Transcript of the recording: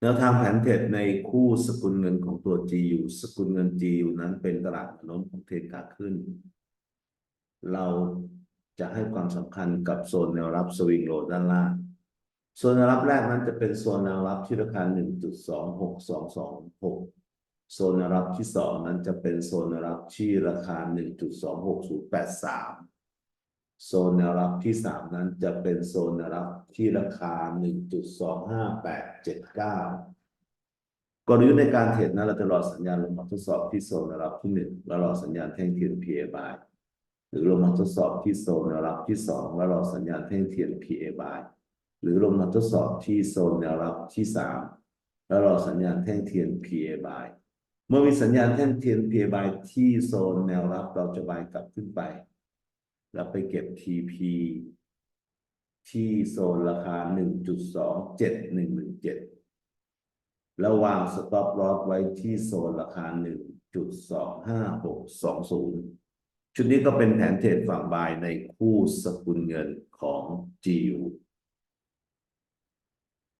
แนวทางแผนเทรดในคู่สกุลเงินของตัว GU สกุลเงิน GU นั้นเป็นตลาดนวโน้มของเทรนขาขึ้น เราจะให้ความสำคัญกับโซนแนวรับสวิงโลด้านล่างโซนแนวรับแรกนั้นจะเป็นโซนแนวรับที่ราคา 1.26226 โซนแนวรับที่สองนั้นจะเป็นโซนแนวรับที่ราคา 1.26083 โซนแนวรับที่สามนั้นจะเป็นโซนแนวรับที่ราคา 1.25879 กลยุทธ์ในการเทรดนั้นเราจะรอสัญญาณลงมาทดสอบที่โซนแนวรับที่หนึ่งแล้วรอสัญญาณแท่งเทียน PA หรือลงมาทดสอบที่โซนแนวรับที่สองแล้วรอสัญญาณแท่งเทียน PA หรือลงมาทดสอบที่โซนแนวรับที่สามแล้วรอสัญญาณแท่งเทียน PA เมื่อมีสัญญาณแท่งเทียน PA ที่โซนแนวรับเราจะบายกลับขึ้นไป แล้วไปเก็บ TP ที่โซนราคา 1.27117 แล้ววาง stop loss ไว้ที่โซนราคา 1.25620 ชุดนี้ก็เป็นแผนเทรดฝั่งบายในคู่สกุลเงินของ GU